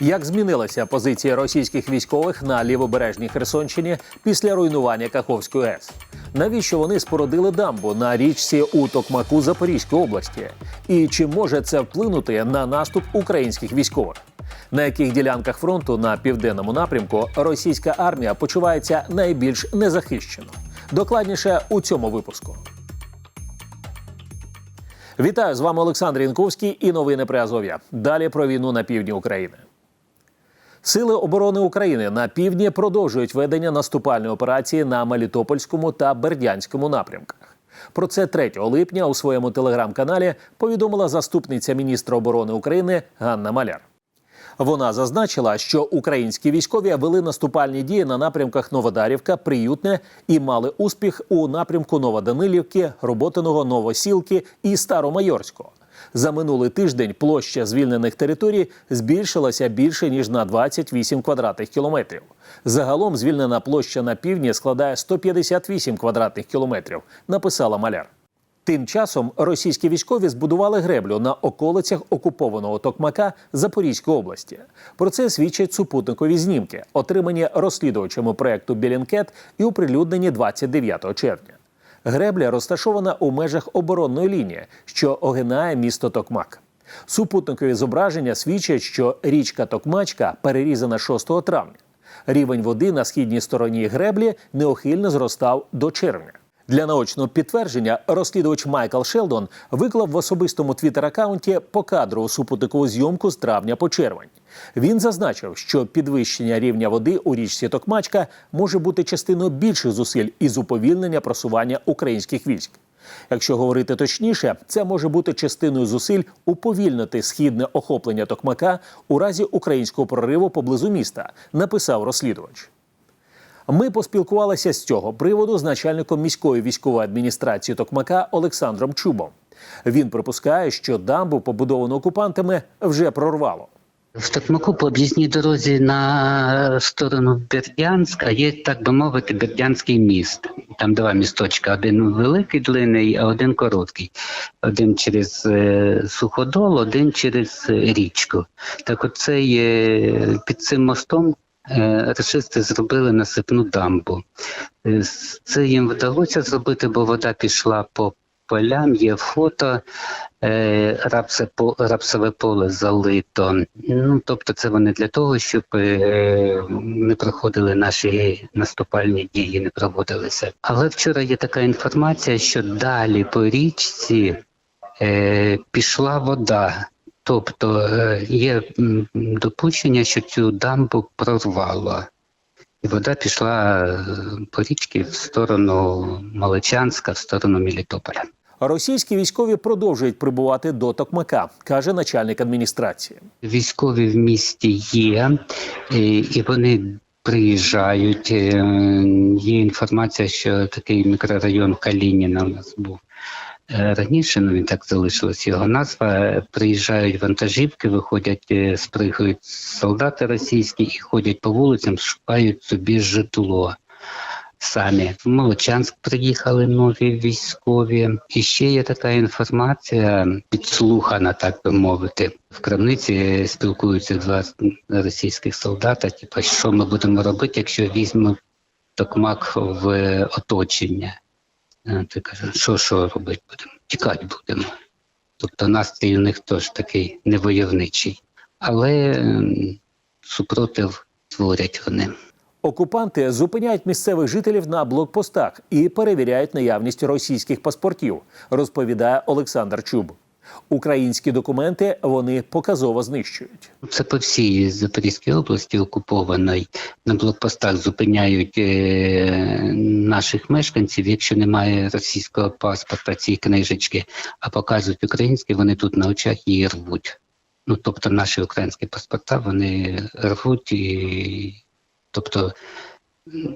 Як змінилася позиція російських військових на лівобережній Херсонщині після руйнування Каховської АЕС? Навіщо вони спорудили дамбу на річці у Токмаку Запорізької області? І чи може це вплинути на наступ українських військових? На яких ділянках фронту на південному напрямку російська армія почувається найбільш незахищено? Докладніше у цьому випуску. Вітаю з вами Олександр Янковський і новини при Азов'я. Далі про війну на півдні України. Сили оборони України на півдні продовжують ведення наступальної операції на Мелітопольському та Бердянському напрямках. Про це 3 липня у своєму телеграм-каналі повідомила заступниця міністра оборони України Ганна Маляр. Вона зазначила, що українські військові вели наступальні дії на напрямках Новодарівка, Приютне і мали успіх у напрямку Новоданилівки, Роботиного, Новосілки і Старомайорського. За минулий тиждень площа звільнених територій збільшилася більше ніж на 28 квадратних кілометрів. Загалом звільнена площа на півдні складає 158 квадратних кілометрів, написала маляр. Тим часом російські військові збудували греблю на околицях окупованого Токмака Запорізької області. Про це свідчать супутникові знімки, отримані розслідувачами проекту Білінкет і оприлюднені 29 червня. Гребля розташована у межах оборонної лінії, що огинає місто Токмак. Супутникові зображення свідчать, що річка Токмачка перерізана 6 травня. Рівень води на східній стороні греблі неохильно зростав до червня. Для наочного підтвердження розслідувач Майкл Шелдон виклав в особистому твіттер-аккаунті покадрову супутникову зйомку з травня по червень. Він зазначив, що підвищення рівня води у річці Токмачка може бути частиною більших зусиль із уповільнення просування українських військ. Якщо говорити точніше, це може бути частиною зусиль уповільнити східне охоплення Токмака у разі українського прориву поблизу міста, написав розслідувач. Ми поспілкувалися з цього приводу з начальником міської військової адміністрації Токмака Олександром Чубом. Він припускає, що дамбу, побудовану окупантами, вже прорвало. В Токмаку по об'їзній дорозі на сторону Бердянська є, так би мовити, Бердянський міст. Там два місточка: один великий длинний, а один короткий. Один через е, суходол, один через річку. Так от цей, е, під цим мостом рашисти зробили насипну дамбу. Е, Це їм вдалося зробити, бо вода пішла по полям, є фото. Е, рапсове поле залито. Ну, тобто це вони для того, щоб е, не проходили наші наступальні дії, не проводилися. Але вчора є така інформація, що далі по річці е, пішла вода. Тобто е, є допущення, що цю дамбу прорвало. І вода пішла е, по річці в сторону Молочанська, в сторону Мелітополя. Російські військові продовжують прибувати до Токмака, каже начальник адміністрації. Військові в місті є, і, і вони приїжджають. Е, Є інформація, що такий мікрорайон Калініна у нас був е, раніше, ну він так залишилась його назва. Е, Приїжджають вантажівки, виходять, е, спригають солдати російські і ходять по вулицям, шукають собі житло. Самі в Молочанськ приїхали нові військові. І ще є така інформація, підслухана, так би мовити. В крамниці спілкуються два російських солдата. Типу, що ми будемо робити, якщо візьмемо токмак в оточення? Е, Ти каже, що що робити будемо? Тікати будемо. Тобто настрій у них теж такий невойовничий, але ем, супротив творять вони. Окупанти зупиняють місцевих жителів на блокпостах і перевіряють наявність російських паспортів, розповідає Олександр Чуб. Українські документи вони показово знищують. Це по всій Запорізькій області окупованій. На блокпостах зупиняють е, наших мешканців, якщо немає російського паспорта цієї книжечки, а показують українські, вони тут на очах її рвуть. Ну тобто наші українські паспорта вони рвуть і тобто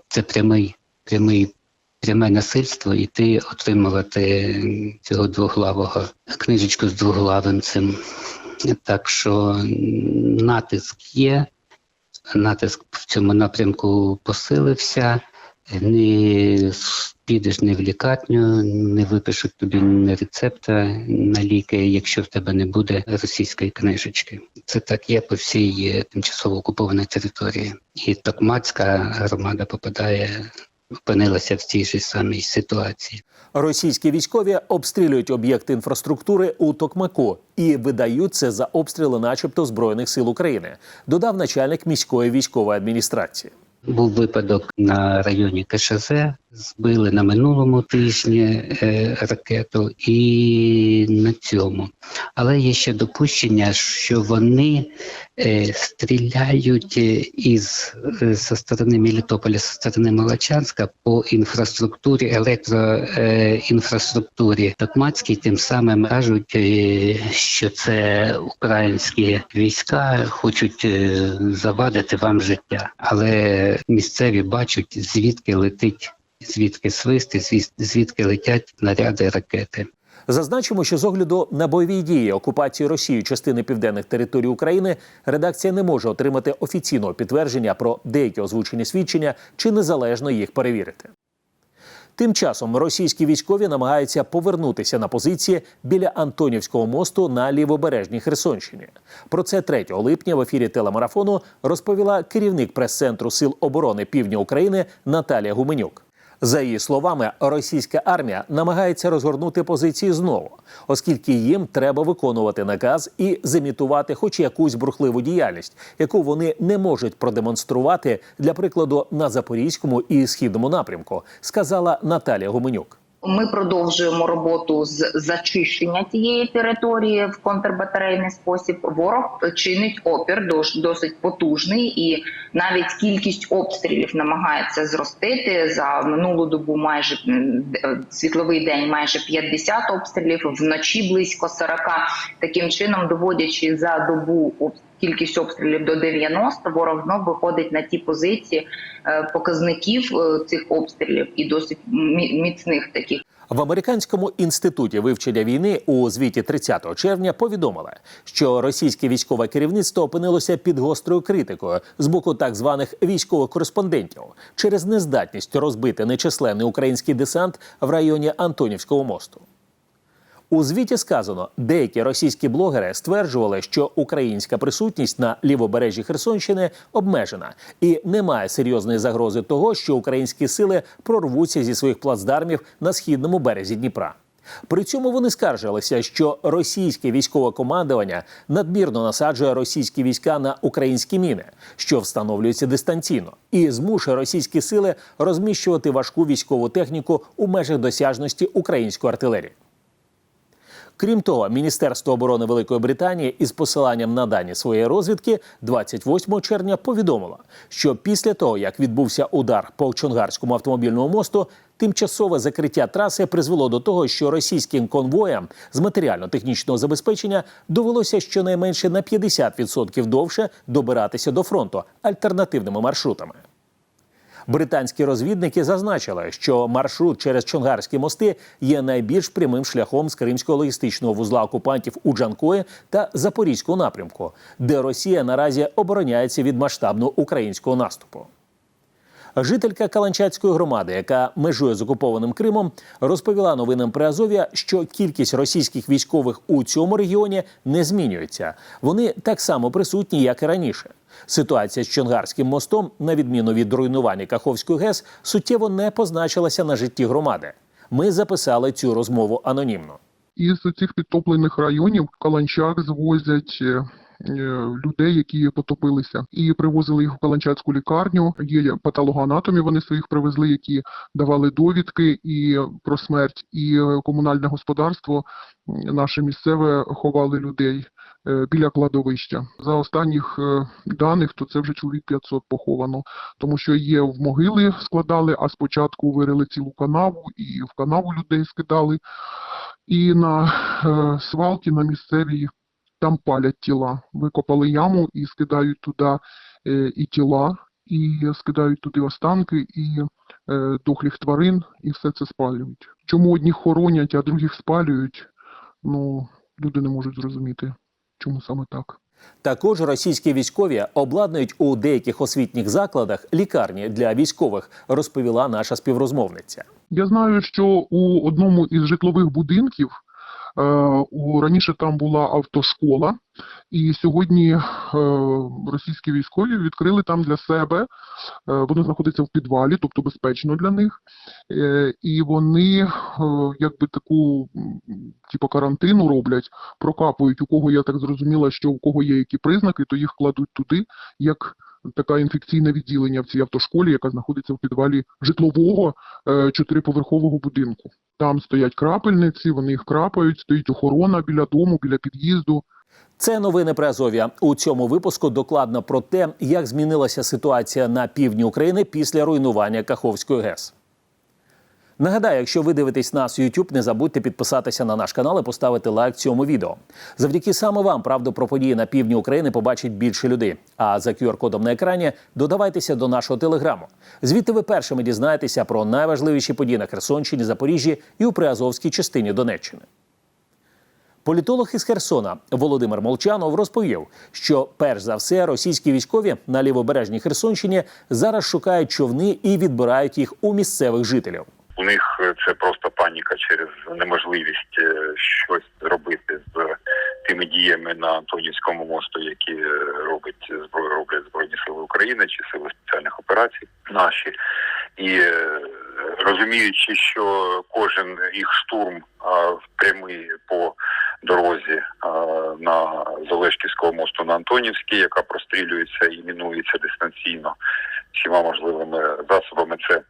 це прямий, прямий, пряме насильство іти отримувати цього двоглавого книжечку з двоглавим цим. Так що натиск є, натиск в цьому напрямку посилився. Не підеш не в лікарню, не випишуть тобі ні рецепта на ліки, якщо в тебе не буде російської книжечки. Це так є по всій е, тимчасово окупованій території. І Токмацька громада попадає, опинилася в цій ж самій ситуації. Російські військові обстрілюють об'єкти інфраструктури у Токмаку і видають це за обстріли, начебто, збройних сил України. Додав начальник міської військової адміністрації. Був випадок на районі КШЗ, збили на минулому тижні е, ракету і на цьому. Але є ще допущення, що вони е, стріляють е, із зі сторони Мелітополя, зі сторони Молочанська по інфраструктурі, електроінфраструктурі Токмацькій, тим самим кажуть, що це українські війська хочуть завадити вам життя. Але місцеві бачать, звідки летить, звідки свисти, звідки летять наряди ракети. Зазначимо, що з огляду на бойові дії окупації Росією частини південних територій України редакція не може отримати офіційного підтвердження про деякі озвучені свідчення чи незалежно їх перевірити. Тим часом російські військові намагаються повернутися на позиції біля Антонівського мосту на лівобережній Херсонщині. Про це 3 липня в ефірі телемарафону розповіла керівник прес-центру Сил оборони Півдня України Наталія Гуменюк. За її словами, російська армія намагається розгорнути позиції знову, оскільки їм треба виконувати наказ і зимітувати хоч якусь брухливу діяльність, яку вони не можуть продемонструвати, для прикладу, на запорізькому і східному напрямку, сказала Наталія Гуменюк. Ми продовжуємо роботу з зачищення тієї території в контрбатарейний спосіб. Ворог чинить опір дос- досить потужний, і навіть кількість обстрілів намагається зростити за минулу добу. Майже світловий день, майже 50 обстрілів, вночі близько 40. Таким чином, доводячи за добу об- кількість обстрілів до 90, ворог знов виходить на ті позиції е, показників е, цих обстрілів і досить міцних таких. В американському інституті вивчення війни у звіті 30 червня повідомили, що російське військове керівництво опинилося під гострою критикою з боку так званих військових кореспондентів через нездатність розбити нечисленний український десант в районі Антонівського мосту. У звіті сказано, деякі російські блогери стверджували, що українська присутність на лівобережжі Херсонщини обмежена і немає серйозної загрози того, що українські сили прорвуться зі своїх плацдармів на східному березі Дніпра. При цьому вони скаржилися, що російське військове командування надмірно насаджує російські війська на українські міни, що встановлюються дистанційно, і змушує російські сили розміщувати важку військову техніку у межах досяжності української артилерії. Крім того, Міністерство оборони Великої Британії із посиланням на дані своєї розвідки 28 червня повідомило, що після того, як відбувся удар по Чонгарському автомобільному мосту, тимчасове закриття траси призвело до того, що російським конвоям з матеріально-технічного забезпечення довелося щонайменше на 50% довше добиратися до фронту альтернативними маршрутами. Британські розвідники зазначили, що маршрут через Чонгарські мости є найбільш прямим шляхом з кримського логістичного вузла окупантів у Джанкої та Запорізького напрямку, де Росія наразі обороняється від масштабного українського наступу. Жителька Каланчацької громади, яка межує з окупованим Кримом, розповіла новинам при Азов'я, що кількість російських військових у цьому регіоні не змінюється. Вони так само присутні, як і раніше. Ситуація з Чонгарським мостом, на відміну від руйнування Каховської ГЕС, суттєво не позначилася на житті громади. Ми записали цю розмову анонімно. Із цих підтоплених районів Каланчак звозять е, людей, які потопилися, і привозили їх в Каланчацьку лікарню. Є патологоанатомі, вони своїх привезли, які давали довідки і про смерть, і е, комунальне господарство наше місцеве ховали людей е, біля кладовища. За останніх е, даних, то це вже чоловік 500 поховано, тому що є в могили складали, а спочатку вирили цілу канаву і в канаву людей скидали. І на е, свалки на місцевій там палять тіла. Викопали яму і скидають туди е, і тіла, і скидають туди останки, і е, дохлих тварин, і все це спалюють. Чому одних хоронять, а других спалюють? Ну, люди не можуть зрозуміти, чому саме так. Також російські військові обладнують у деяких освітніх закладах лікарні для військових, розповіла наша співрозмовниця. Я знаю, що у одному із житлових будинків раніше там була автошкола, і сьогодні е, російські військові відкрили там для себе. Е, воно знаходиться в підвалі, тобто безпечно для них. Е, і вони е, якби таку типу карантину роблять, прокапують у кого я так зрозуміла, що у кого є які признаки, то їх кладуть туди, як таке інфекційне відділення в цій автошколі, яка знаходиться в підвалі житлового е, чотириповерхового будинку. Там стоять крапельниці, вони їх крапають, стоїть охорона біля дому, біля під'їзду. Це новини при Азов'я. У цьому випуску докладно про те, як змінилася ситуація на півдні України після руйнування Каховської ГЕС. Нагадаю, якщо ви дивитесь нас в YouTube, не забудьте підписатися на наш канал і поставити лайк цьому відео. Завдяки саме вам правду про події на півдні України побачить більше людей. А за QR-кодом на екрані додавайтеся до нашого телеграму. Звідти ви першими дізнаєтеся про найважливіші події на Херсонщині, Запоріжжі і у Приазовській частині Донеччини. Політолог із Херсона Володимир Молчанов розповів, що перш за все російські військові на лівобережній Херсонщині зараз шукають човни і відбирають їх у місцевих жителів. У них е, це просто паніка через неможливість е, щось робити з тими діями на Антонівському мосту, які е, робить роблять збройні сили України чи сили спеціальних операцій наші, і розуміючи, що кожен їх штурм прямий по дорозі на з Олешківського мосту на Антонівський, яка прострілюється і мінується дистанційно всіма можливими засобами. Це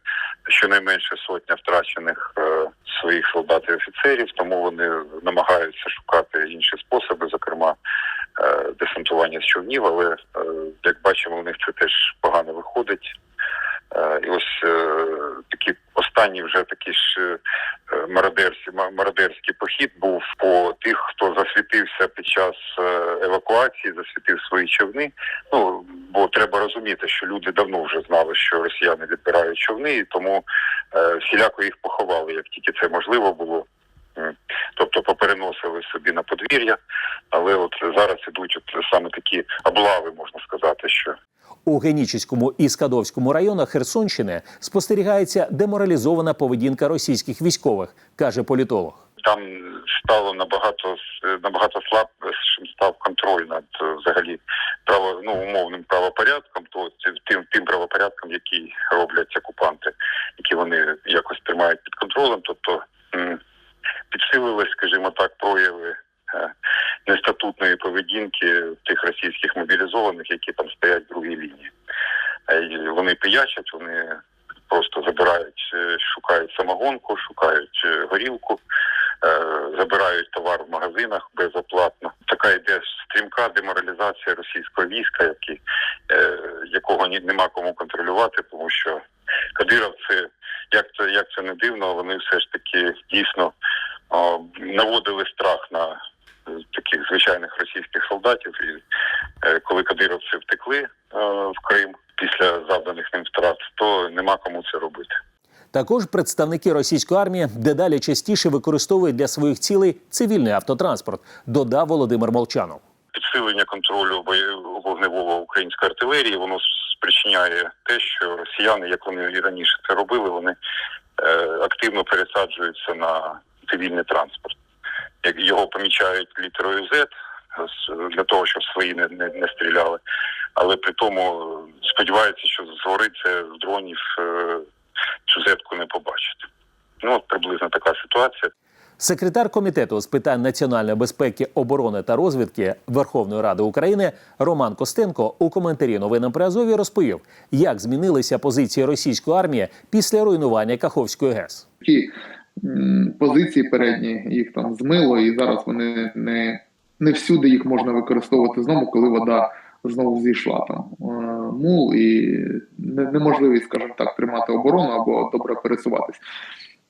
щонайменше сотня втрачених е, своїх солдат і офіцерів, тому вони намагаються шукати інші способи, зокрема е, десантування з човнів, але е, як бачимо, у них це теж погано виходить. І ось такі останній вже такий ж е, мародерський, мародерський похід був по тих, хто засвітився під час е, евакуації, засвітив свої човни. Ну бо треба розуміти, що люди давно вже знали, що росіяни відбирають човни, і тому е, всіляко їх поховали, як тільки це можливо було. Тобто попереносили собі на подвір'я, але от зараз ідуть от саме такі облави, можна сказати, що У Генічеському і Скадовському районах Херсонщини спостерігається деморалізована поведінка російських військових, каже політолог. там стало набагато набагато слабшим став контроль над е, взагалі право ну умовним правопорядком, то тим тим правопорядком, який роблять окупанти, які вони якось тримають під контролем, тобто підсилились, скажімо так, прояви. Нестатутної поведінки тих російських мобілізованих, які там стоять в другій лінії. Е, Вони пиячать, вони просто забирають, е, шукають самогонку, шукають е, горілку, забирають товар в магазинах безоплатно. Така йде стрімка деморалізація російського війська, які, якого нема кому контролювати, тому що кадировці, як це як це не дивно, вони все ж таки дійсно наводили страх на таких звичайних російських солдатів. І е, коли кадировці втекли е, в Крим після завданих ним втрат, то нема кому це робити. Також представники російської армії дедалі частіше використовують для своїх цілей цивільний автотранспорт, додав Володимир Молчанов. підсилення контролю вогневого української артилерії воно спричиняє те, що росіяни, як вони і раніше це робили, вони е, активно пересаджуються на цивільний транспорт. Як його помічають літерою Z з- для того, щоб свої не, не, не стріляли. Але при тому е, сподіваються, що згориться з дронів е, цю зетку не побачити. Ну от приблизно така ситуація. Секретар комітету з питань національної безпеки, оборони та розвідки Верховної Ради України Роман Костенко у коментарі новинам при Азові розповів, як змінилися позиції російської армії після руйнування Каховської ГЕС. ті позиції передні їх там змило, і зараз вони не, не всюди їх можна використовувати знову, коли вода знову зійшла там е, мул і неможливість, скажімо так, тримати оборону або добре пересуватись.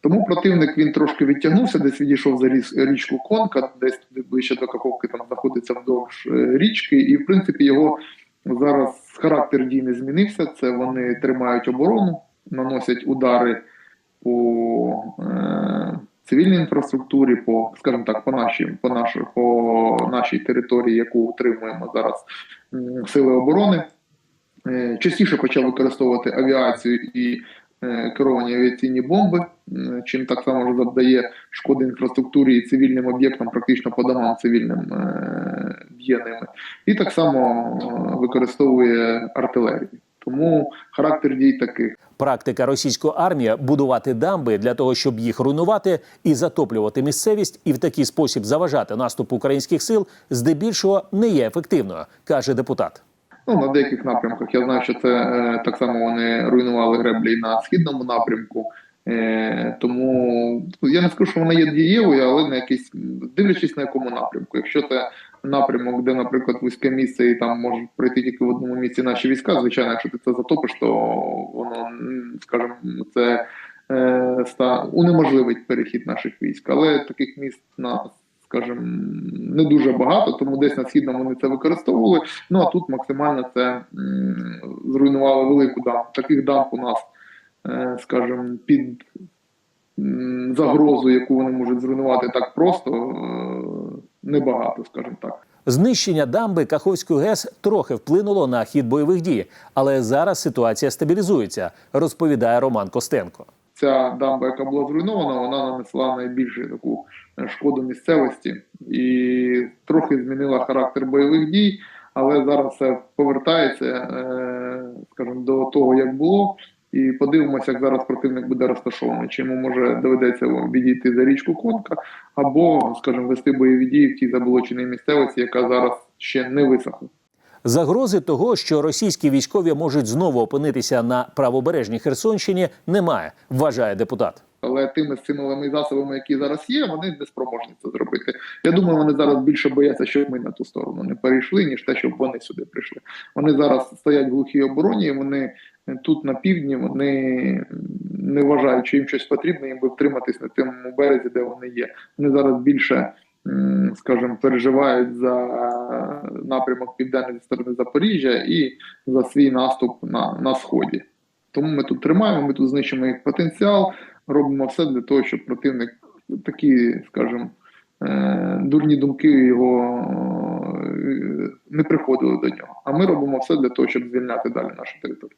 Тому противник він трошки відтягнувся, десь відійшов за річку Конка, десь туди ближче до Каховки там знаходиться вдовж е, річки, і в принципі його зараз характер дій не змінився. Це вони тримають оборону, наносять удари по, е, цивільній інфраструктурі, по, скажімо так, по нашій, по нашій, по нашій території, яку утримуємо зараз м, сили оборони. Е, Частіше почав використовувати авіацію і е, керовані авіаційні бомби, м, чим так само завдає шкоди інфраструктурі і цивільним об'єктам, практично по домам цивільним е, б'є ними. І так само е, використовує артилерію. Тому характер дій таких. Практика російської армії будувати дамби для того, щоб їх руйнувати і затоплювати місцевість, і в такий спосіб заважати наступу українських сил, здебільшого не є ефективною, каже депутат. Ну, на деяких напрямках я знаю, що це е, так само вони руйнували греблі на східному напрямку. Е, тому ну, я не скажу, що вона є дієвою, але на якийсь дивлячись на якому напрямку. Якщо це напрямок, де, наприклад, вузьке місце, і там можуть пройти тільки в одному місці наші війська, звичайно, якщо ти це затопиш, то воно, скажімо, це е, ста унеможливить перехід наших військ. Але таких міст на скажімо, не дуже багато, тому десь на східному вони це використовували. Ну а тут максимально це м, зруйнувало велику дамбу. Таких дамб у нас, е, скажімо, під загрозу, яку вони можуть зруйнувати так просто, е, небагато, скажімо так. Знищення дамби Каховської ГЕС трохи вплинуло на хід бойових дій, але зараз ситуація стабілізується, розповідає Роман Костенко. ця дамба, яка була зруйнована, вона нанесла найбільшу таку е, шкоду місцевості і трохи змінила характер бойових дій, але зараз все повертається, е, скажімо, до того, як було. І подивимося, як зараз противник буде розташований. Чи йому може доведеться відійти за річку Конка, або, скажімо, вести бойові дії в тій заболоченій місцевості, яка зараз ще не висохла. Загрози того, що російські військові можуть знову опинитися на правобережній Херсонщині, немає, вважає депутат. Але тими стимулами і засобами, які зараз є, вони не спроможні це зробити. Я думаю, вони зараз більше бояться, щоб ми на ту сторону не перейшли, ніж те, щоб вони сюди прийшли. Вони зараз стоять в глухій обороні. і Вони тут на півдні вони не вважають, що їм щось потрібно, їм би втриматись на тому березі, де вони є. Вони зараз більше, скажімо, переживають за напрямок південний зі сторони Запоріжжя і за свій наступ на, на сході. Тому ми тут тримаємо, ми тут знищимо їх потенціал, робимо все для того, щоб противник такі, скажімо, е, дурні думки його е, не приходили до нього. А ми робимо все для того, щоб звільняти далі нашу територію.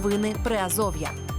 Новини Приазов'я.